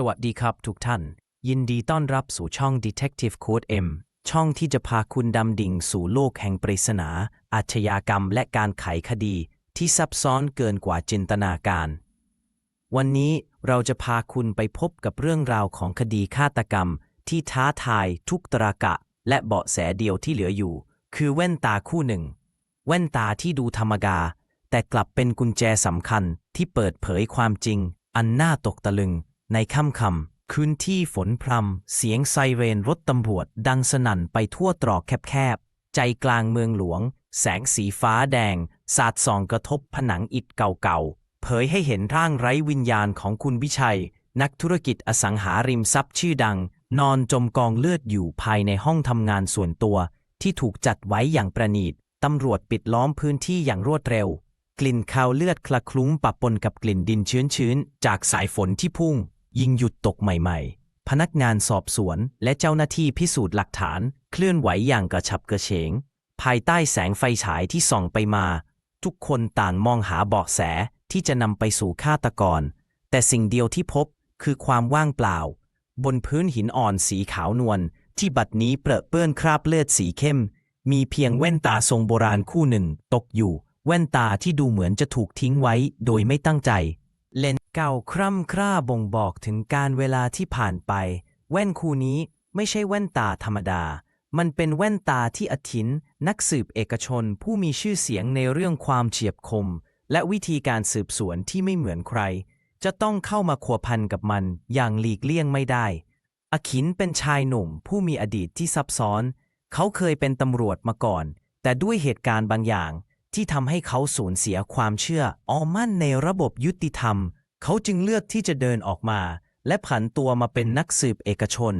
สวัสดีครับทุกท่าน ยินดีต้อนรับสู่ช่อง Detective Code M ช่องที่จะพาคุณดำดิ่งสู่โลกแห่งปริศนา อาชญากรรมและการไขคดี ที่ซับซ้อนเกินกว่าจินตนาการ วันนี้เราจะพาคุณไปพบกับเรื่องราวของคดีฆาตกรรม ที่ท้าทายทุกตรากะ และเบาะแสเดียวที่เหลืออยู่ คือแว่นตาคู่หนึ่ง แว่นตาที่ดูธรรมดาแต่กลับเป็นกุญแจสำคัญที่เปิดเผยความจริง อันน่าตกตะลึง ในค่ำคำคืนที่ฝนพรำเสียงไซเรนรถตำรวจดังสนั่นไปทั่วตรอกแคบๆ ใจกลางเมืองหลวง แสงสีฟ้าแดง สาดส่องกระทบผนังอิฐเก่าๆ เผยให้เห็นร่างไร้วิญญาณของคุณวิชัย นักธุรกิจอสังหาริมทรัพย์ชื่อดัง นอนจมกองเลือดอยู่ภายในห้องทำงานส่วนตัว ที่ถูกจัดไว้อย่างประณีตตำรวจปิดล้อมพื้นที่อย่างรวดเร็ว กลิ่นคาวเลือดคละคลุ้งปะปนกับกลิ่นดินชื้นๆ จากสายฝนที่พุ่ง ยิงหยุดตกใหม่ๆ พนักงานสอบสวนและเจ้าหน้าที่พิสูจน์หลักฐานเคลื่อนไหวอย่างกระฉับกระเฉง ภายใต้แสงไฟฉายที่ส่องไปมา ทุกคนต่างมองหาเบาะแสที่จะนำไปสู่ฆาตกร แต่สิ่งเดียวที่พบคือความว่างเปล่า บนพื้นหินอ่อนสีขาวนวลที่บัดนี้เปรอะเปื้อนคราบเลือดสีเข้ม มีเพียงแว่นตาทรงโบราณคู่หนึ่ง ตกอยู่ แว่นตาที่ดูเหมือนจะถูกทิ้งไว้โดยไม่ตั้งใจ เลนเก่าคร่ำคร่าบ่งบอกถึงการเวลาที่ผ่านไป แว่นคู่นี้ไม่ใช่แว่นตาธรรมดา มันเป็นแว่นตาที่อธิน นักสืบเอกชนผู้มีชื่อเสียงในเรื่องความเฉียบคม และวิธีการสืบสวนที่ไม่เหมือนใคร จะต้องเข้ามาขัวพันกับมันอย่างหลีกเลี่ยงไม่ได้ อขินเป็นชายหนุ่มผู้มีอดีตที่ซับซ้อน เขาเคยเป็นตำรวจมาก่อน แต่ด้วยเหตุการณ์บางอย่าง ที่ทำให้เขาสูญเสียความเชื่อออมั่นในระบบยุติธรรม เขาจึงเลือกที่จะเดินออกมา และผันตัวมาเป็นนักสืบเอกชน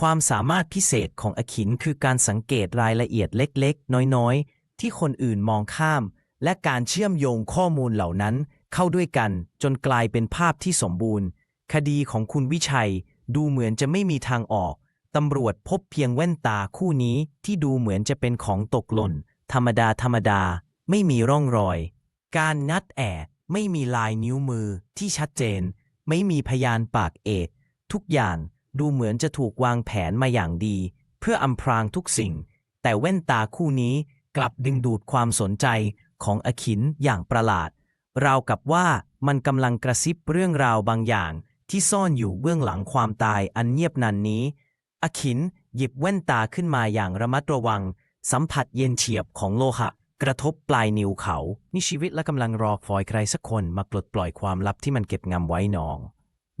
ความสามารถพิเศษของอขินคือการสังเกตรายละเอียดเล็กๆ น้อยๆ ที่คนอื่นมองข้าม และการเชื่อมโยงข้อมูลเหล่านั้น เข้าด้วยกันจนกลายเป็นภาพที่สมบูรณ์ คดีของคุณวิชัยดูเหมือนจะไม่มีทางออกตำรวจพบเพียงแว่นตาคู่นี้ที่ดูเหมือนจะเป็นของตกหล่น ธรรมดาธรรมดา ไม่มีร่องรอย การนัดแอบไม่มีลายนิ้วมือที่ชัดเจน ไม่มีพยานปากเอกทุกอย่างดูเหมือนจะถูกวางแผนมาอย่างดี เพื่ออำพรางทุกสิ่ง แต่แว่นตาคู่นี้กลับดึงดูดความสนใจของอขินอย่างประหลาด ราวกับว่ามันกำลังกระซิบเรื่องราวบางอย่างที่ซ่อนอยู่เบื้องหลังความตายอันเงียบนันนี้ อขินหยิบแว่นตาขึ้นมาอย่างระมัดระวัง สัมผัสเย็นเฉียบของโลหะ กระทบปลายนิ้วเขานี่ชีวิตและกำลังรอคอยใครสักคนมาปลดปล่อยความลับที่มันเก็บงำไว้นอง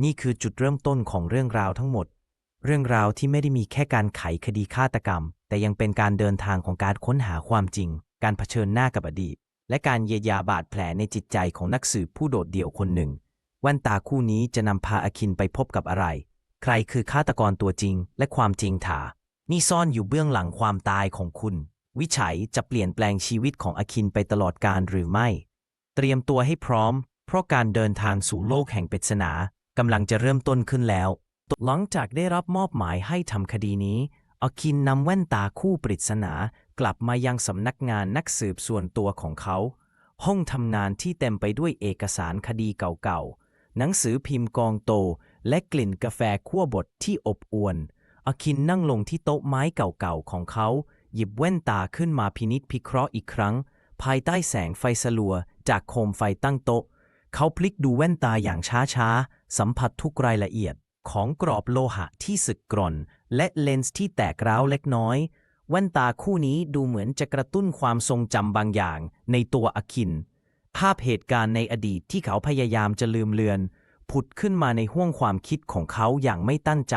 นี่คือจุดเริ่มต้นของเรื่องราวทั้งหมด เรื่องราวที่ไม่ได้มีแค่การไขคดีฆาตกรรม แต่ยังเป็นการเดินทางของการค้นหาความจริง การเผชิญหน้ากับอดีต และการเยียวยาบาดแผลในจิตใจของนักสืบผู้โดดเดี่ยวคนหนึ่งแว่นตาคู่นี้จะนำพาอาคินไปพบกับอะไร ใครคือฆาตกรตัวจริง และความจริงถานี่ซ่อนอยู่เบื้องหลังความตายของคุณ วิชัยจะเปลี่ยนแปลงชีวิตของอคินไปตลอดกาลหรือไม่ เตรียมตัวให้พร้อม เพราะการเดินทางสู่โลกแห่งปริศนากำลังจะเริ่มต้นขึ้นแล้ว หลังจากได้รับมอบหมายให้ทำคดีนี้ อคินนำแว่นตาคู่ปริศนากลับมายังสำนักงานนักสืบส่วนตัวของเขา ห้องทำงานที่เต็มไปด้วยเอกสารคดีเก่าๆ หนังสือพิมพ์กองโต และกลิ่นกาแฟคั่วบดที่อบอวนอคินนั่งลงที่โต๊ะไม้เก่าๆของเขา หยิบแว่นตาขึ้นมาพินิษพิเคราะห์อีกครั้ง ภายใต้แสงไฟสลัว จากโคมไฟตั้งโต๊ะ เขาพลิกดูแว่นตาอย่างช้าๆ สัมผัสทุกรายละเอียด ของกรอบโลหะที่สึกกร่อน และเลนส์ที่แตกร้าวเล็กน้อย แว่นตาคู่นี้ดูเหมือนจะกระตุ้นความทรงจำบางอย่าง ในตัวอคิน ภาพเหตุการณ์ในอดีตที่เขาพยายามจะลืมเลือน ผุดขึ้นมาในห้วงความคิดของเขาอย่างไม่ตั้งใจ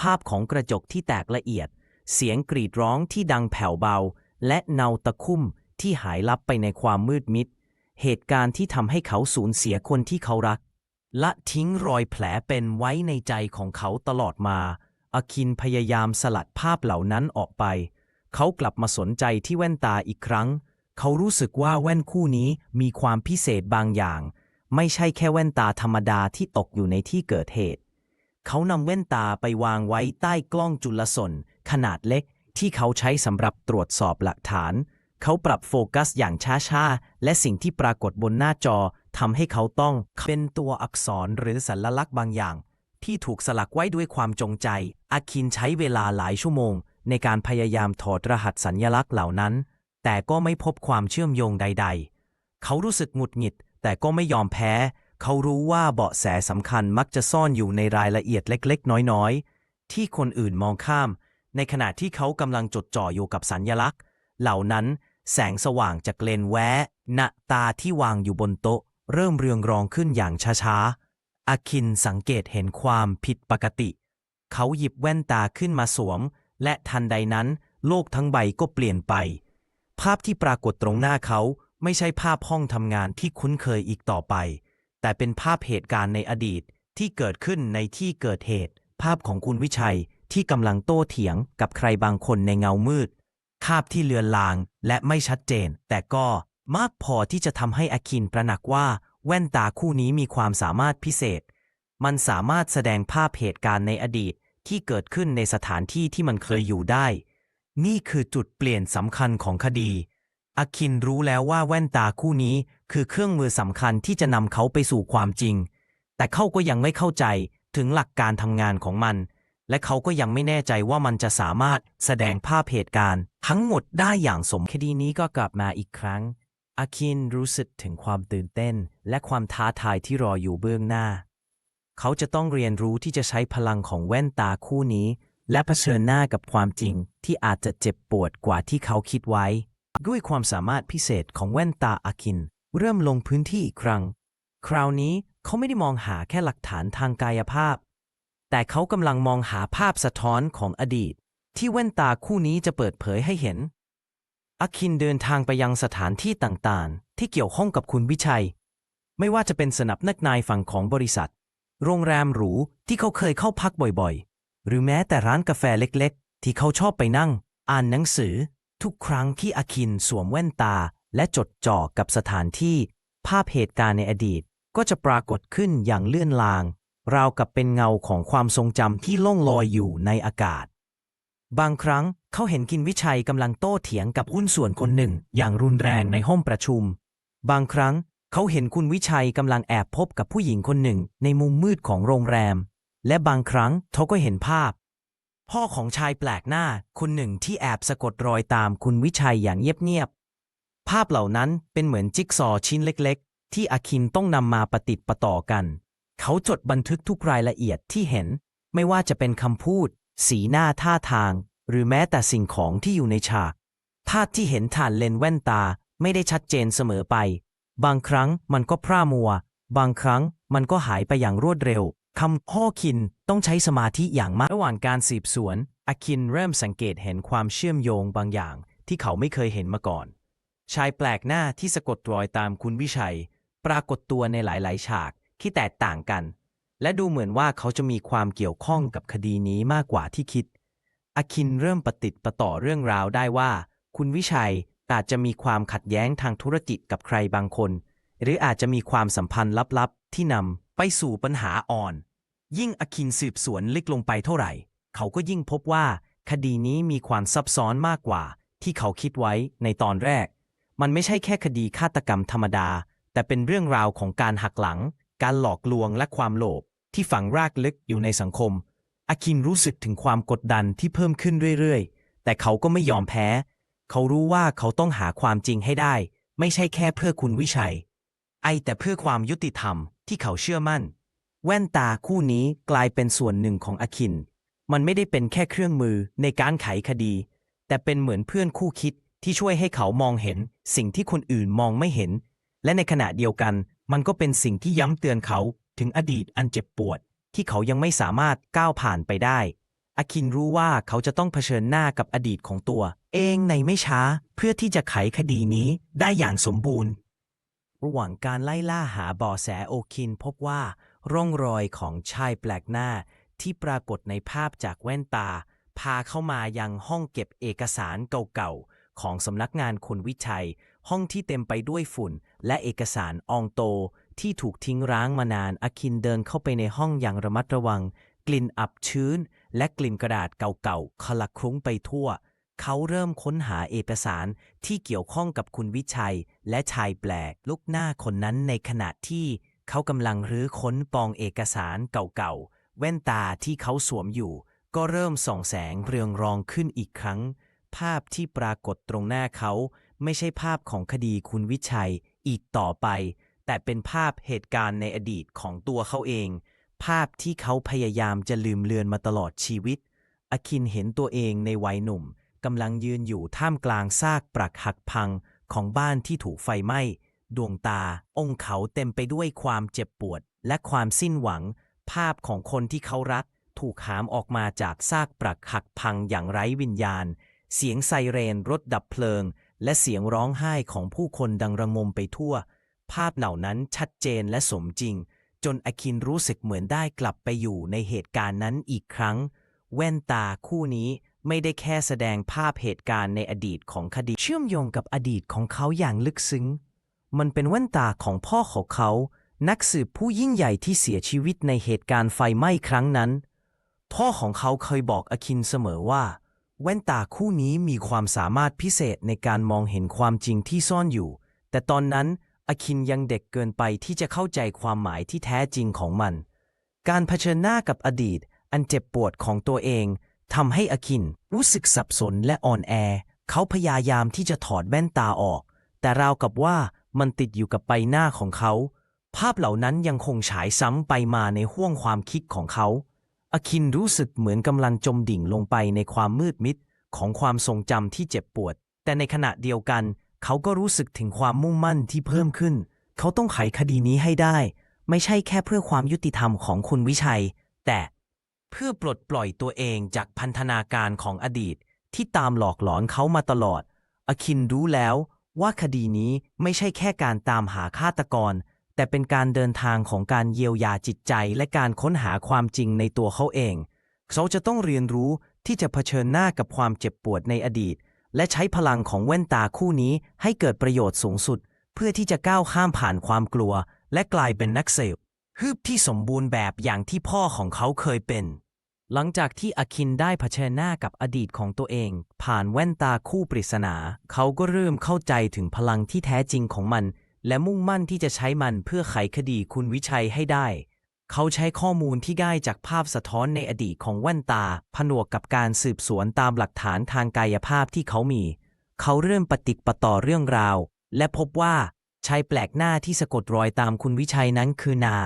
ภาพของกระจกที่แตกละเอียด เสียงกรีดร้องที่ดังแผ่วเบา และเนาตะคุ่มที่หายลับไปในความมืดมิด เหตุการณ์ที่ทำให้เขาสูญเสียคนที่เขารัก และทิ้งรอยแผลเป็นไว้ในใจของเขาตลอดมา อคินพยายามสลัดภาพเหล่านั้นออกไป เขากลับมาสนใจที่แว่นตาอีกครั้ง เขารู้สึกว่าแว่นคู่นี้มีความพิเศษบางอย่าง ไม่ใช่แค่แว่นตาธรรมดาที่ตกอยู่ในที่เกิดเหตุ เขานำแว่นตาไปวางไว้ใต้กล้องจุลทรรศน ขนาดเล็กที่เขาใช้สำหรับตรวจสอบหลักฐาน เขาปรับโฟกัสอย่างช้าๆ และสิ่งที่ปรากฏบนหน้าจอทำให้เขาต้องเป็นตัวอักษรหรือสัญลักษณ์บางอย่าง ที่ถูกสลักไว้ด้วยความจงใจ อาคินใช้เวลาหลายชั่วโมง ในการพยายามถอดรหัสสัญญลักษณ์เหล่านั้น แต่ก็ไม่พบความเชื่อมโยงใด ๆ เขารู้สึกหงุดหงิด แต่ก็ไม่ยอมแพ้ เขารู้ว่าเบาะแสสำคัญมักจะซ่อนอยู่ในรายละเอียดเล็ก ๆ น้อย ๆ ที่คนอื่นมองข้าม ในขณะที่เขากำลังจดจ่ออยู่กับสัญญลักษณ์ เหล่านั้นแสงสว่างจากเลนแวะณตาที่วางอยู่บนโต๊ะ เริ่มเรืองรองขึ้นอย่างช้าๆ อาคินสังเกตเห็นความผิดปกติ เขาหยิบแว่นตาขึ้นมาสวม และทันใดนั้น โลกทั้งใบก็เปลี่ยนไป ภาพที่ปรากฏตรงหน้าเขาไม่ใช่ภาพห้องทำงานที่คุ้นเคยอีกต่อไป แต่เป็นภาพเหตุการณ์ในอดีตที่เกิดขึ้นในที่เกิดเหตุ ภาพของคุณวิชัย ที่กำลังโต้เถียงกับใครบางคนในเงามืดภาพที่เลือนลางและไม่ชัดเจน แต่ก็มากพอที่จะทำให้อาคินประหนักว่าแว่นตาคู่นี้มีความสามารถพิเศษ มันสามารถแสดงภาพเหตุการณ์ในอดีตที่เกิดขึ้นในสถานที่ที่มันเคยอยู่ได้ นี่คือจุดเปลี่ยนสำคัญของคดีอาคินรู้แล้วว่าแว่นตาคู่นี้คือเครื่องมือสำคัญที่จะนำเขาไปสู่ความจริง แต่เขาก็ยังไม่เข้าใจถึงหลักการทำงานของมัน และเขาก็ยังไม่แน่ใจว่ามันจะสามารถแสดงภาพเหตุการณ์ ทั้งหมดได้อย่างสมคดีนี้ก็กลับมาอีกครั้ง อาคินรู้สึกถึงความตื่นเต้น และความท้าทายที่รออยู่เบื้องหน้า เขาจะต้องเรียนรู้ที่จะใช้พลังของแว่นตาคู่นี้ และเผชิญหน้ากับความจริงที่อาจจะเจ็บปวดกว่าที่เขาคิดไว้ ด้วยความสามารถพิเศษของแว่นตาอาคิน เริ่มลงพื้นที่อีกครั้ง คราวนี้เขาไม่ได้มองหาแค่หลักฐานทางกายภาพ แต่เขากำลังมองหาภาพสะท้อนของอดีต ที่แว่นตาคู่นี้จะเปิดเผยให้เห็น อคินเดินทางไปยังสถานที่ต่างๆ ที่เกี่ยวข้องกับคุณวิชัย ไม่ว่าจะเป็นสนับนักนายฝั่งของบริษัท โรงแรมหรูที่เขาเคยเข้าพักบ่อยๆ หรือแม้แต่ร้านกาแฟเล็กๆ ที่เขาชอบไปนั่ง อ่านหนังสือ ทุกครั้งที่อคินสวมแว่นตา และจดจ่อกับสถานที่ ภาพเหตุการณ์ในอดีตก็จะปรากฏขึ้นอย่างเลื่อนลาง ราวกับเป็นเงาของความทรงจำที่ล่องลอยอยู่ในอากาศ บางครั้งเขาเห็นกินวิชัยกำลังโต้เถียงกับหุ้นส่วนคนหนึ่งอย่างรุนแรงในห้องประชุม บางครั้งเขาเห็นคุณวิชัยกำลังแอบพบกับผู้หญิงคนหนึ่งในมุมมืดของโรงแรม และบางครั้งเขาก็เห็นภาพ พ่อของชายแปลกหน้าคนหนึ่งที่แอบสะกดรอยตามคุณวิชัยอย่างเงียบๆภาพเหล่านั้นเป็นเหมือนจิ๊กซอว์ชิ้นเล็ก ๆ ที่อาคินต้องนำมาประติดประต่อกัน เขาจดบันทึกทุกรายละเอียดที่เห็น ไม่ว่าจะเป็นคำพูด สีหน้าท่าทาง หรือแม้แต่สิ่งของที่อยู่ในฉาก ภาพที่เห็นผ่านเลนแว่นตาไม่ได้ชัดเจนเสมอไป บางครั้งมันก็พร่ามัว บางครั้งมันก็หายไปอย่างรวดเร็วคำพ่อคินต้องใช้สมาธิอย่างมากระหว่างการสืบสวนอคินเริ่มสังเกตเห็นความเชื่อมโยงบางอย่าง ที่เขาไม่เคยเห็นมาก่อน ชายแปลกหน้าที่สะกดรอยตามคุณวิชัย ปรากฏตัวในหลาย ๆ ฉาก ที่แตกต่างกัน และดูเหมือนว่าเขาจะมีความเกี่ยวข้องกับคดีนี้มากกว่าที่คิดอาคินเริ่มปฏิดประต่อเรื่องราวได้ว่า คุณวิชัยอาจจะมีความขัดแย้งทางธุรกิจกับใครบางคน หรืออาจจะมีความสัมพันธ์ลับๆ ที่นำไปสู่ปัญหาอ่อน ยิ่งอาคินสืบสวนลึกลงไปเท่าไหร่ เขาก็ยิ่งพบว่า คดีนี้มีความซับซ้อนมากกว่า ที่เขาคิดไว้ในตอนแรก มันไม่ใช่แค่คดีฆาตกรรมธรรมดา แต่เป็นเรื่องราวของการหักหลัง การหลอกลวงและความโลภที่ฝังรากลึกอยู่ในสังคม อาคินรู้สึกถึงความกดดันที่เพิ่มขึ้นเรื่อยๆ แต่เขาก็ไม่ยอมแพ้ เขารู้ว่าเขาต้องหาความจริงให้ได้ ไม่ใช่แค่เพื่อคุณวิชัย ไอแต่เพื่อความยุติธรรมที่เขาเชื่อมั่น แว่นตาคู่นี้กลายเป็นส่วนหนึ่งของอาคิน มันไม่ได้เป็นแค่เครื่องมือในการไขคดี แต่เป็นเหมือนเพื่อนคู่คิดที่ช่วยให้เขามองเห็นสิ่งที่คนอื่นมองไม่เห็น และในขณะเดียวกัน มันก็เป็นสิ่งที่ย้ำเตือนเขาถึงอดีตอันเจ็บปวด ที่เขายังไม่สามารถก้าวผ่านไปได้ อาคินรู้ว่าเขาจะต้องเผชิญหน้ากับอดีตของตัว เองในไม่ช้าเพื่อที่จะไขคดีนี้ได้อย่างสมบูรณ์ ระหว่างการไล่ล่าหาเบ่อแสโอคินพบว่าร่องรอยของชายแปลกหน้าที่ปรากฏในภาพจากแว่นตา พาเข้ามายังห้องเก็บเอกสารเก่าๆของสำนักงานคุณวิชัย ห้องที่เต็มไปด้วยฝุ่น และเอกสารอองโตที่ถูกทิ้งร้างมานานอาคินเดินเข้าไปในห้องอย่างระมัดระวัง กลิ่นอับชื้น และกลิ่นกระดาษเก่าๆคละคลุ้งไปทั่ว เขาเริ่มค้นหาเอกสารที่เกี่ยวข้องกับคุณวิชัย และชายแปลกลุกหน้าคนนั้นในขณะที่เขากำลังรื้อค้นปองเอกสารเก่าๆ แว่นตาที่เขาสวมอยู่ ก็เริ่มส่องแสงเรืองรองขึ้นอีกครั้ง ภาพที่ปรากฏตรงหน้าเขา ไม่ใช่ภาพของคดีคุณวิชัย อีกต่อไป แต่เป็นภาพเหตุการณ์ในอดีตของตัวเขาเอง ภาพที่เขาพยายามจะลืมเลือนมาตลอดชีวิต อคินเห็นตัวเองในวัยหนุ่มกำลังยืนอยู่ท่ามกลางซากปรักหักพังของบ้านที่ถูกไฟไหม้ ดวงตา องค์เขาเต็มไปด้วยความเจ็บปวด และความสิ้นหวัง ภาพของคนที่เขารัก ถูกหามออกมาจากซากปรักหักพังอย่างไร้วิญญาณ เสียงไซเรนรถดับเพลิง และเสียงร้องไห้ของผู้คนดังระงมไปทั่ว ภาพเหล่านั้นชัดเจนและสมจริง จนอคินรู้สึกเหมือนได้กลับไปอยู่ในเหตุการณ์นั้นอีกครั้ง แว่นตาคู่นี้ไม่ได้แค่แสดงภาพเหตุการณ์ในอดีตของคดีเชื่อมโยงกับอดีตของเขาอย่างลึกซึ้ง มันเป็นแว่นตาของพ่อของเขา นักสืบผู้ยิ่งใหญ่ที่เสียชีวิตในเหตุการณ์ไฟไหม้ครั้งนั้น พ่อของเขาเคยบอกอคินเสมอว่า แว่นตาคู่นี้มีความสามารถพิเศษในการมองเห็นความจริงที่ซ่อนอยู่ แต่ตอนนั้นอคินยังเด็กเกินไปที่จะเข้าใจความหมายที่แท้จริงของมัน การเผชิญหน้ากับอดีต อันเจ็บปวดของตัวเองทำให้อคินรู้สึกสับสนและอ่อนแอ เขาพยายามที่จะถอดแว่นตาออก แต่ราวกับว่ามันติดอยู่กับใบหน้าของเขา ภาพเหล่านั้นยังคงฉายซ้ำไปมาในห้วงความคิดของเขา อคินรู้สึกเหมือนกำลังจมดิ่งลงไปในความมืดมิดของความทรงจำที่เจ็บปวด แต่ในขณะเดียวกัน เขาก็รู้สึกถึงความมุ่งมั่นที่เพิ่มขึ้น เขาต้องไขคดีนี้ให้ได้ ไม่ใช่แค่เพื่อความยุติธรรมของคุณวิชัย แต่เพื่อปลดปล่อยตัวเองจากพันธนาการของอดีต ที่ตามหลอกหลอนเขามาตลอด อคินรู้แล้วว่าคดีนี้ไม่ใช่แค่การตามหาฆาตกร แต่เป็นการเดินทางของการเยียวยาจิตใจและการค้นหาความจริงในตัวเขาเอง เขาจะต้องเรียนรู้ที่จะเผชิญหน้ากับความเจ็บปวดในอดีต และใช้พลังของแว่นตาคู่นี้ให้เกิดประโยชน์สูงสุด เพื่อที่จะก้าวข้ามผ่านความกลัว และกลายเป็นนักเสพฮึบที่สมบูรณ์แบบอย่างที่พ่อของเขาเคยเป็น หลังจากที่อคินได้เผชิญหน้ากับอดีตของตัวเอง ผ่านแว่นตาคู่ปริศนา เขาก็เริ่มเข้าใจถึงพลังที่แท้จริงของมัน และมุ่งมั่นที่จะใช้มันเพื่อไขคดีคุณวิชัยให้ได้ เขาใช้ข้อมูลที่ได้จากภาพสะท้อนในอดีตของแว่นตา ผนวกกับการสืบสวนตามหลักฐานทางกายภาพที่เขามี เขาเริ่มปฏิกปต่อเรื่องราว และพบว่าชายแปลกหน้าที่สะกดรอยตามคุณวิชัยนั้นคือนา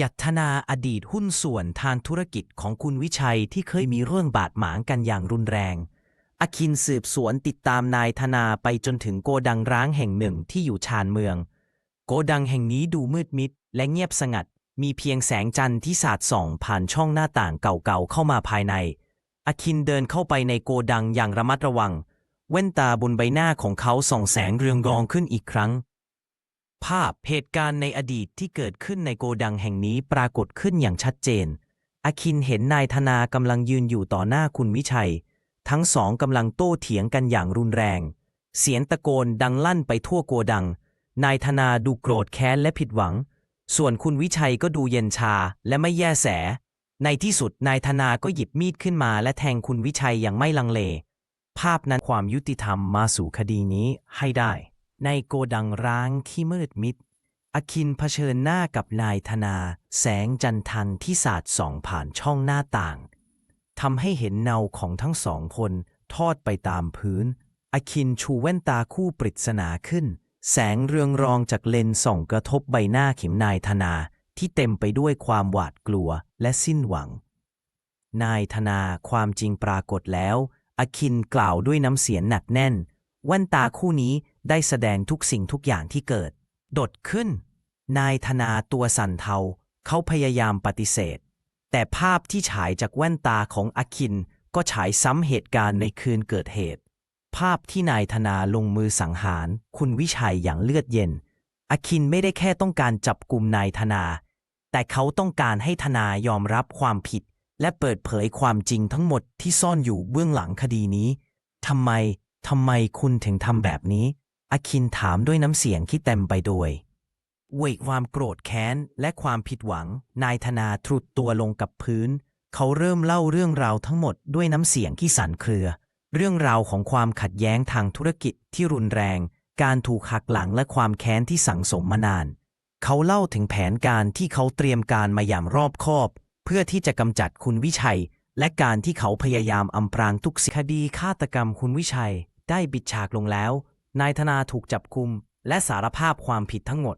ยัตนาอดีตหุ้นส่วนทางธุรกิจของคุณวิชัยที่เคยมีเรื่องบาดหมางกันอย่างรุนแรงอคินสืบสวนติดตามนายธนาไปจนถึงโกดังร้างแห่งหนึ่งที่อยู่ชานเมือง โกดังแห่งนี้ดูมืดมิด และเงียบสงัด มีเพียงแสงจันทร์ที่สาดส่องผ่านช่องหน้าต่างเก่าๆเข้ามาภายใน อคินเดินเข้าไปในโกดังอย่างระมัดระวัง แว่นตาบนใบหน้าของเขาส่องแสงเรืองรองขึ้นอีกครั้ง ภาพเหตุการณ์ในอดีตที่เกิดขึ้นในโกดังแห่งนี้ปรากฏขึ้นอย่างชัดเจน อคินเห็นนายธนากำลังยืนอยู่ต่อหน้าคุณวิชัย ทั้งสองกำลังโต้เถียงกันอย่างรุนแรง เสียงตะโกนดังลั่นไปทั่วโกดัง นายธนาดูโกรธแค้นและผิดหวัง ส่วนคุณวิชัยก็ดูเย็นชาและไม่แยแส ในที่สุดนายธนาก็หยิบมีดขึ้นมา และแทงคุณวิชัยอย่างไม่ลังเล ภาพนั้นความยุติธรรมมาสู่คดีนี้ให้ได้ ในโกดังร้างที่มืดมิด อคินเผชิญหน้ากับนายธนา แสงจันทันที่สาดส่องผ่านช่องหน้าต่างทำให้เห็นเนาของทั้งสองคนทอดไปตามพื้น อคินชูแว่นตาคู่ปริศนาขึ้น แสงเรืองรองจากเลนส์ส่องกระทบใบหน้าขิมนายธนาที่เต็มไปด้วยความหวาดกลัวและสิ้นหวัง นายธนาความจริงปรากฏแล้วอคินกล่าวด้วยน้ำเสียงหนักแน่นแว่นตาคู่นี้ได้แสดงทุกสิ่งทุกอย่างที่เกิด ดดขึ้น นายธนาตัวสั่นเทา เขาพยายามปฏิเสธ แต่ภาพที่ฉายจากแว่นตาของอคินก็ฉายซ้ำเหตุการณ์ในคืนเกิดเหตุ ภาพที่นายธนาลงมือสังหาร คุณวิชัยอย่างเลือดเย็น อคินไม่ได้แค่ต้องการจับกลุ่มนายธนา แต่เขาต้องการให้ธนายอมรับความผิด และเปิดเผยความจริงทั้งหมดที่ซ่อนอยู่เบื้องหลังคดีนี้ทำไมทำไมคุณถึงทำแบบนี้ อคินถามด้วยน้ำเสียงที่เต็มไปด้วยเวกความโกรธแค้นและความผิดหวัง นายธนาทรุดตัวลงกับพื้น เขาเริ่มเล่าเรื่องราวทั้งหมดด้วยน้ำเสียงที่สั่นเครือ เรื่องราวของความขัดแย้งทางธุรกิจที่รุนแรง การถูกหักหลังและความแค้นที่สั่งสมมานาน เขาเล่าถึงแผนการที่เขาเตรียมการมาอย่างรอบคอบ เพื่อที่จะกำจัดคุณวิชัย และการที่เขาพยายามอำพรางทุกสิ่งคดีฆาตกรรมคุณวิชัย ได้บิดฉากลงแล้ว นายธนาถูกจับกุม และสารภาพความผิดทั้งหมด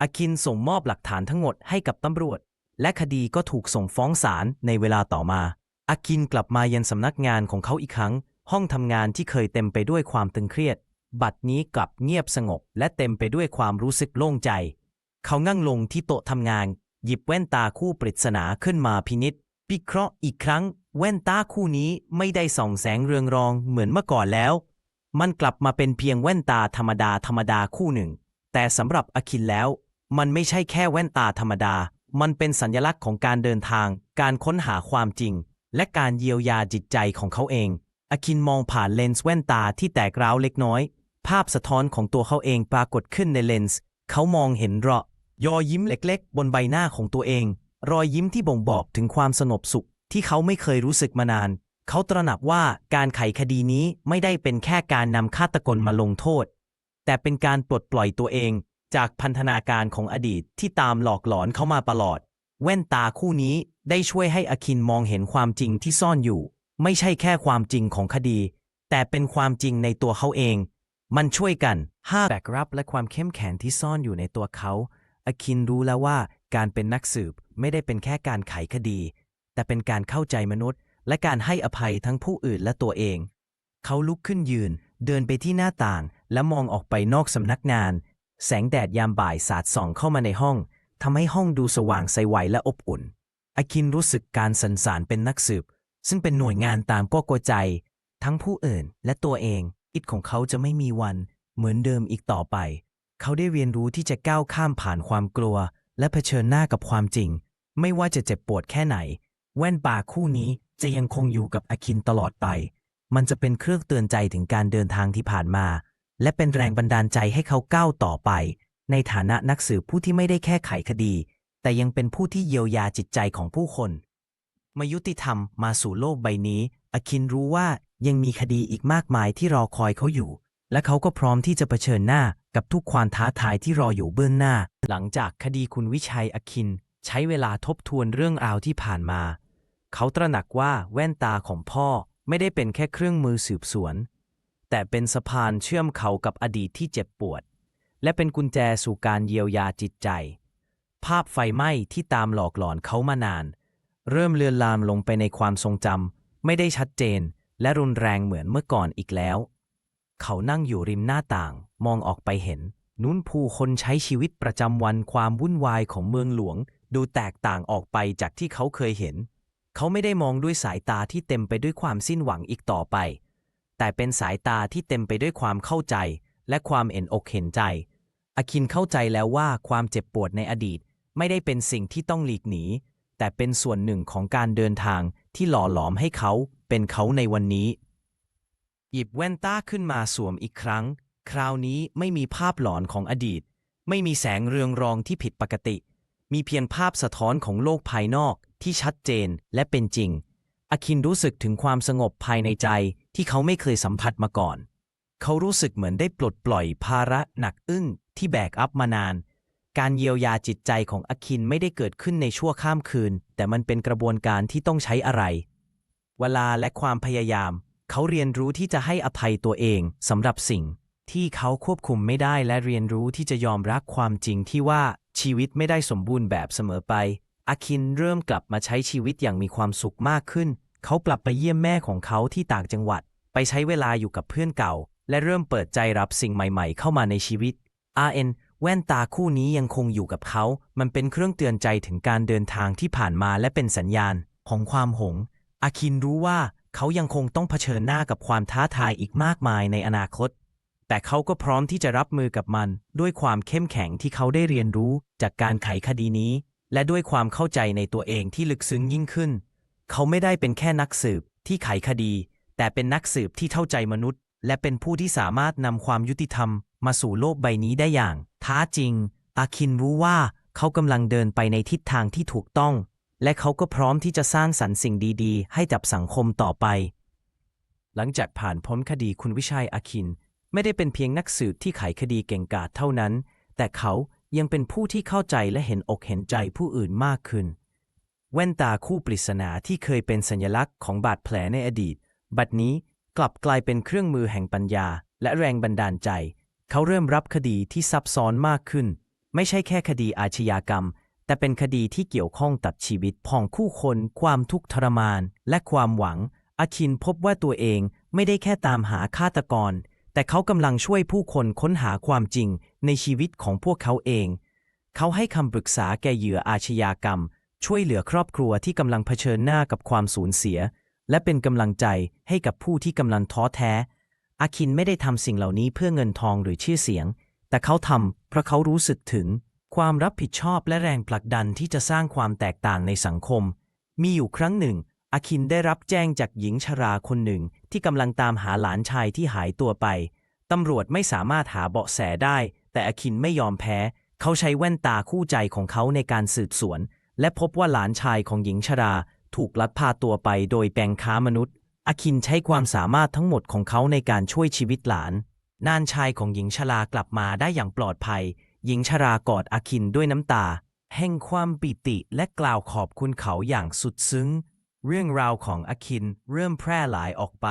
อาคินส่งมอบหลักฐานทั้งหมดให้กับตำรวจ และคดีก็ถูกส่งฟ้องศาลในเวลาต่อมาอาคินกลับมายันสำนักงานของเขาอีกครั้ง ห้องทำงานที่เคยเต็มไปด้วยความตึงเครียด บัดนี้กลับเงียบสงบ และเต็มไปด้วยความรู้สึกโล่งใจ เขานั่งลงที่โต๊ะทำงาน หยิบแว่นตาคู่ปริศนาขึ้นมาพินิษพิเคราะห์อีกครั้ง แว่นตาคู่นี้ไม่ได้ส่องแสงเรืองรองเหมือนเมื่อก่อนแล้ว มันกลับมาเป็นเพียงแว่นตาธรรมดาธรรมดาคู่หนึ่ง แต่สำหรับอาคินแล้ว มันไม่ใช่แค่แว่นตาธรรมดา มันเป็นสัญลักษณ์ของการเดินทาง การค้นหาความจริง และการเยียวยาจิตใจของเขาเอง อคินมองผ่านเลนส์แว่นตาที่แตกร้าวเล็กน้อย ภาพสะท้อนของตัวเขาเองปรากฏขึ้นในเลนส์ เขามองเห็นเราะยอยิ้มเล็กๆ บนใบหน้าของตัวเอง รอยยิ้มที่บ่งบอกถึงความสงบสุข ที่เขาไม่เคยรู้สึกมานาน เขาตระหนักว่าการไขคดีนี้ไม่ได้เป็นแค่การนำฆาตกรมาลงโทษ แต่เป็นการปลดปล่อยตัวเอง จากพันธนาการของอดีตที่ตามหลอกหลอนเขามาตลอด แว่นตาคู่นี้ได้ช่วยให้อคินมองเห็นความจริงที่ซ่อนอยู่ ไม่ใช่แค่ความจริงของคดี แต่เป็นความจริงในตัวเขาเอง มันช่วยกันห้าแบกรับและความเข้มแข็งที่ซ่อนอยู่ในตัวเขาอาคินรู้แล้วว่าการเป็นนักสืบไม่ได้เป็นแค่การไขคดี แต่เป็นการเข้าใจมนุษย์ และการให้อภัยทั้งผู้อื่นและตัวเอง เขาลุกขึ้นยืน เดินไปที่หน้าต่าง และมองออกไปนอกสำนักงาน แสงแดดยามบ่ายสาดส่องเข้ามาในห้องทำให้ห้องดูสว่างใสไหวและอบอุ่นอาคินรู้สึกการสันสานเป็นนักสืบ ซึ่งเป็นหน่วยงานตามก็กลัวใจ ทั้งผู้อื่นและตัวเอง อิดของเขาจะไม่มีวัน เหมือนเดิมอีกต่อไป เขาได้เรียนรู้ที่จะก้าวข้ามผ่านความกลัว และเผชิญหน้ากับความจริง ไม่ว่าจะเจ็บปวดแค่ไหน แว่นตาคู่นี้จะยังคงอยู่กับอาคินตลอดไป มันจะเป็นเครื่องเตือนใจถึงการเดินทางที่ผ่านมา และเป็นแรงบันดาลใจให้เขาก้าวต่อไป ในฐานะนักสืบผู้ที่ไม่ได้แค่ไขคดี แต่ยังเป็นผู้ที่เยียวยาจิตใจของผู้คน มายุติธรรมมาสู่โลกใบนี้อาคินรู้ว่ายังมีคดีอีกมากมายที่รอคอยเขาอยู่ และเขาก็พร้อมที่จะเผชิญหน้ากับทุกความท้าทายที่รออยู่เบื้องหน้า หลังจากคดีคุณวิชัยอาคิน ใช้เวลาทบทวนเรื่องราวที่ผ่านมา เขาตระหนักว่าแว่นตาของพ่อไม่ได้เป็นแค่เครื่องมือสืบสวน แต่เป็นสะพานเชื่อมเขากับอดีตที่เจ็บปวด และเป็นกุญแจสู่การเยียวยาจิตใจ ภาพไฟไหม้ที่ตามหลอกหลอนเขามานาน เริ่มเลือนลามลงไปในความทรงจำไม่ได้ชัดเจน และรุนแรงเหมือนเมื่อก่อนอีกแล้ว เขานั่งอยู่ริมหน้าต่าง มองออกไปเห็น นุ้นผู้คนใช้ชีวิตประจำวันความวุ่นวายของเมืองหลวง ดูแตกต่างออกไปจากที่เขาเคยเห็น เขาไม่ได้มองด้วยสายตาที่เต็มไปด้วยความสิ้นหวังอีกต่อไป แต่เป็นสายตาที่เต็มไปด้วยความเข้าใจ และความเอ็นอกเห็นใจ อคินเข้าใจแล้วว่าความเจ็บปวดในอดีตไม่ได้เป็นสิ่งที่ต้องหลีกหนี แต่เป็นส่วนหนึ่งของการเดินทางที่หล่อหลอมให้เขาเป็นเขาในวันนี้ หยิบแว่นตาขึ้นมาสวมอีกครั้ง คราวนี้ไม่มีภาพหลอนของอดีต ไม่มีแสงเรืองรองที่ผิดปกติ มีเพียงภาพสะท้อนของโลกภายนอกที่ชัดเจนและเป็นจริง อคินรู้สึกถึงความสงบภายในใจที่เขาไม่เคยสัมผัสมาก่อน เขารู้สึกเหมือนได้ปลดปล่อยภาระหนักอึ้งที่แบกอัพมานาน การเยียวยาจิตใจของอคินไม่ได้เกิดขึ้นในชั่วข้ามคืน แต่มันเป็นกระบวนการที่ต้องใช้อะไร เวลาและความพยายาม เขาเรียนรู้ที่จะให้อภัยตัวเองสำหรับสิ่ง ที่เขาควบคุมไม่ได้และเรียนรู้ที่จะยอมรับความจริงที่ว่าชีวิตไม่ได้สมบูรณ์แบบเสมอไปอคินเริ่มกลับมาใช้ชีวิตอย่างมีความสุขมากขึ้น เขากลับไปเยี่ยมแม่ของเขาที่ต่างจังหวัด ไปใช้เวลาอยู่กับเพื่อนเก่า และเริ่มเปิดใจรับสิ่งใหม่ ๆ เข้ามาในชีวิต RN แว่นตาคู่นี้ยังคงอยู่กับเขา มันเป็นเครื่องเตือนใจถึงการเดินทางที่ผ่านมาและเป็นสัญญาณของความหง อาคินรู้ว่าเขายังคงต้องเผชิญหน้ากับความท้าทายอีกมากมายในอนาคต แต่เขาก็พร้อมที่จะรับมือกับมัน ด้วยความเข้มแข็งที่เขาได้เรียนรู้จากการไขคดีนี้ และด้วยความเข้าใจในตัวเองที่ลึกซึ้งยิ่งขึ้น เขาไม่ได้เป็นแค่นักสืบที่ไขคดี แต่เป็นนักสืบที่เข้าใจมนุษย์ และเป็นผู้ที่สามารถนำความยุติธรรม มาสู่โลกใบนี้ได้อย่าง ท้าจริง อาคินรู้ว่าเขากำลังเดินไปในทิศทางที่ถูกต้อง และเขาก็พร้อมที่จะสร้างสรรค์สิ่งดีๆ ให้กับสังคมต่อไป หลังจากผ่านพ้นคดีคุณวิชัยอาคิน ไม่ได้เป็นเพียงนักสืบที่ไขคดีเก่งกาจเท่านั้น แต่เขายังเป็นผู้ที่เข้าใจและเห็นอกเห็นใจผู้อื่นมากขึ้น แว่นตาคู่ปริศนาที่เคยเป็นสัญลักษณ์ของบาดแผลในอดีต บัดนี้กลับกลายเป็นเครื่องมือแห่งปัญญาและแรงบันดาลใจ เขาเริ่มรับคดีที่ซับซ้อนมากขึ้น ไม่ใช่แค่คดีอาชญากรรม แต่เป็นคดีที่เกี่ยวข้องตัดชีวิตของคู่คน ความทุกข์ทรมาน และความหวัง อาคินพบว่าตัวเองไม่ได้แค่ตามหาฆาตกร แต่เขากำลังช่วยผู้คนค้นหาความจริงในชีวิตของพวกเขาเอง เขาให้คำปรึกษาแก่เหยื่ออาชญากรรม ช่วยเหลือครอบครัวที่กำลังเผชิญหน้ากับความสูญเสีย และเป็นกำลังใจให้กับผู้ที่กำลังท้อแท้ อาคินไม่ได้ทำสิ่งเหล่านี้เพื่อเงินทองหรือชื่อเสียง แต่เขาทำเพราะเขารู้สึกถึง ความรับผิดชอบและแรงผลักดันที่จะสร้างความแตกต่างในสังคม มีอยู่ครั้งหนึ่ง อาคินได้รับแจ้งจากหญิงชราคนหนึ่งที่กำลังตามหาหลานชายที่หายตัวไป ตำรวจไม่สามารถหาเบาะแสได้ แต่อาคินไม่ยอมแพ้ เขาใช้แว่นตาคู่ใจของเขาในการสืบสวน และพบว่าหลานชายของหญิงชรา ถูกลักพาตัวไปโดยแปลงค้ามนุษย์ อาคินใช้ความสามารถทั้งหมดของเขาในการช่วยชีวิตหลาน นานชายของหญิงชรากลับมาได้อย่างปลอดภัย หญิงชรากอดอาคินด้วยน้ำตา แห่งความปิติและกล่าวขอบคุณเขาอย่างสุดซึ้ง เรื่องราวของอาคินเริ่มแพร่หลายออกไป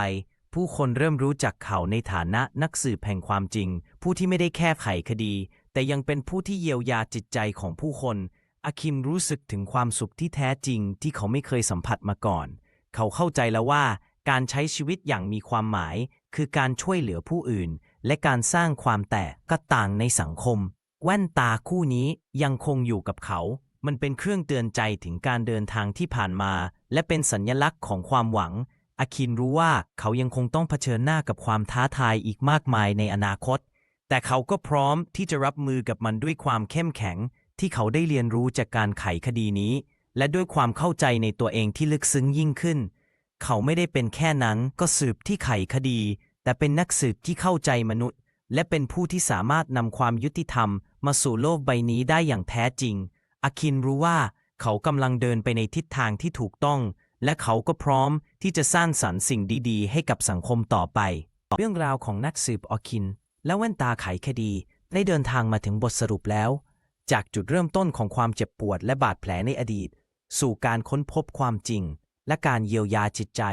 ผู้คนเริ่มรู้จักเขาในฐานะนักสืบแห่งความจริง ผู้ที่ไม่ได้แค่ไขคดี แต่ยังเป็นผู้ที่เยียวยาจิตใจของผู้คนอาคิมรู้สึกถึงความสุขที่แท้จริงที่เขาไม่เคยสัมผัสมาก่อน เขาเข้าใจแล้วว่า การใช้ชีวิตอย่างมีความหมาย คือการช่วยเหลือผู้อื่น และการสร้างความแตกกระต่างในสังคม แว่นตาคู่นี้ยังคงอยู่กับเขา มันเป็นเครื่องเตือนใจถึงการเดินทางที่ผ่านมา และเป็นสัญลักษณ์ของความหวัง อาคินรู้ว่าเขายังคงต้องเผชิญหน้ากับความท้าทายอีกมากมายในอนาคต แต่เขาก็พร้อมที่จะรับมือกับมันด้วยความเข้มแข็ง ที่เขาได้เรียนรู้จากการไขคดีนี้ และด้วยความเข้าใจในตัวเองที่ลึกซึ้งยิ่งขึ้น เขาไม่ได้เป็นแค่นั้นก็สืบที่ไขคดี แต่เป็นนักสืบที่เข้าใจมนุษย์ และเป็นผู้ที่สามารถนำความยุติธรรม มาสู่โลกใบนี้ได้อย่างแท้จริง อาคินรู้ว่าเขากำลังเดินไปในทิศทางที่ถูกต้อง และเขาก็พร้อมที่จะสร้างสรรค์สิ่งดีๆ ให้กับสังคมต่อไป เรื่องราวของนักสืบออคิน และแว่นตาไขคดีได้เดินทางมาถึงบทสรุปแล้ว จากจุดเริ่มต้นของความเจ็บปวดและบาดแผลในอดีต สู่การค้นพบความจริง และการเยียวยาจิตใจ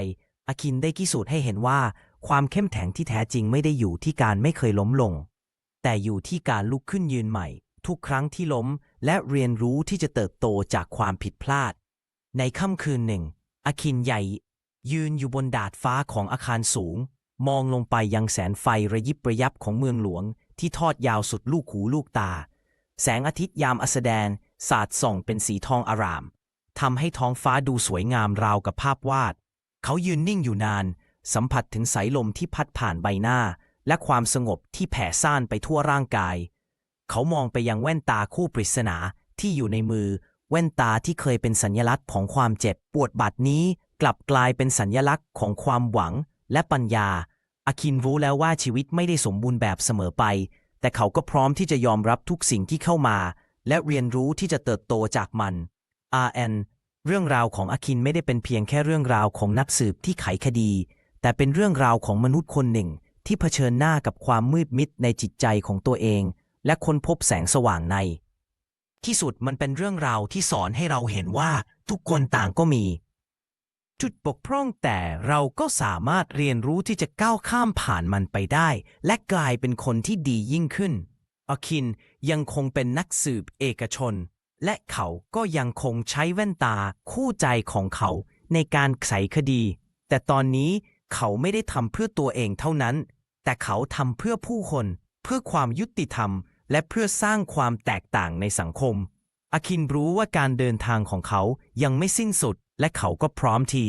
อาคินได้พิสูจน์ให้เห็นว่า ความเข้มแข็งที่แท้จริงไม่ได้อยู่ที่การไม่เคยล้มลง แต่อยู่ที่การลุกขึ้นยืนใหม่ ทุกครั้งที่ล้ม และเรียนรู้ที่จะเติบโตจากความผิดพลาด ในค่ำคืนหนึ่ง อาคินใหญ่ ยืนอยู่บนดาดฟ้าของอาคารสูง มองลงไปยังแสงไฟระยิบระยับของเมืองหลวง ที่ทอดยาวสุดลูกหูลูกตา แสงอาทิตย์ยามอัสดงสาดส่องเป็นสีทองอาราม ทำให้ท้องฟ้าดูสวยงามราวกับภาพวาด เขายืนนิ่งอยู่นาน สัมผัสถึงสายลมที่พัดผ่านใบหน้า และความสงบที่แผ่ซ่านไปทั่วร่างกาย เขามองไปยังแว่นตาคู่ปริศนาที่อยู่ในมือ แว่นตาที่เคยเป็นสัญลักษณ์ของความเจ็บปวดบาดนี้ กลับกลายเป็นสัญลักษณ์ของความหวังและปัญญา อาคินรู้แล้วว่าชีวิตไม่ได้สมบูรณ์แบบเสมอไป แต่เขาก็พร้อมที่จะยอมรับทุกสิ่งที่เข้ามา และเรียนรู้ที่จะเติบโตจากมัน RN เรื่องราวของอาคินไม่ได้เป็นเพียงแค่เรื่องราวของนักสืบที่ไขคดี แต่เป็นเรื่องราวของมนุษย์คนหนึ่ง ที่เผชิญหน้ากับความมืดมิดในจิตใจของตัวเอง และค้นพบแสงสว่างใน ที่สุดมันเป็นเรื่องราวที่สอนให้เราเห็นว่าทุกคนต่างก็มี จุดบกพร่องแต่เราก็สามารถเรียนรู้ที่จะก้าวข้ามผ่านมันไปได้ และกลายเป็นคนที่ดียิ่งขึ้นอาคินยังคงเป็นนักสืบเอกชน และเขาก็ยังคงใช้แว่นตาคู่ใจของเขาในการไขคดี แต่ตอนนี้เขาไม่ได้ทำเพื่อตัวเองเท่านั้น แต่เขาทำเพื่อผู้คน เพื่อความยุติธรรม และเพื่อสร้างความแตกต่างในสังคมอาคินรู้ว่าการเดินทางของเขายังไม่สิ้นสุด และเขาก็พร้อมที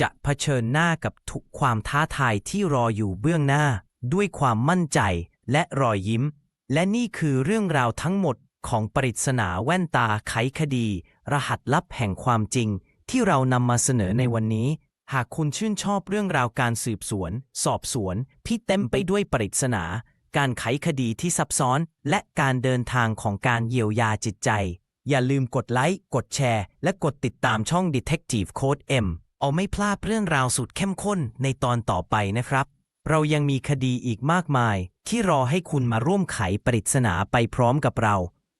จะเผชิญหน้ากับทุกความท้าทายที่รออยู่เบื้องหน้า ด้วยความมั่นใจและรอยยิ้ม และนี่คือเรื่องราวทั้งหมด ของปริศนาแว่นตาไขคดี รหัสลับแห่งความจริง ที่เรานำมาเสนอในวันนี้ หากคุณชื่นชอบเรื่องราวการสืบสวน สอบสวนที่เต็มไปด้วยปริศนา การไขคดีที่ซับซ้อน และการเดินทางของการเยียวยาจิตใจ อย่าลืมกดไลค์ กดแชร์ และกดติดตามช่อง Detective Code M เอาไม่พลาดเรื่องราวสุดเข้มข้นในตอนต่อไปนะครับ เรายังมีคดีอีกมากมาย ที่รอให้คุณมาร่วมไขปริศนาไปพร้อมกับเรา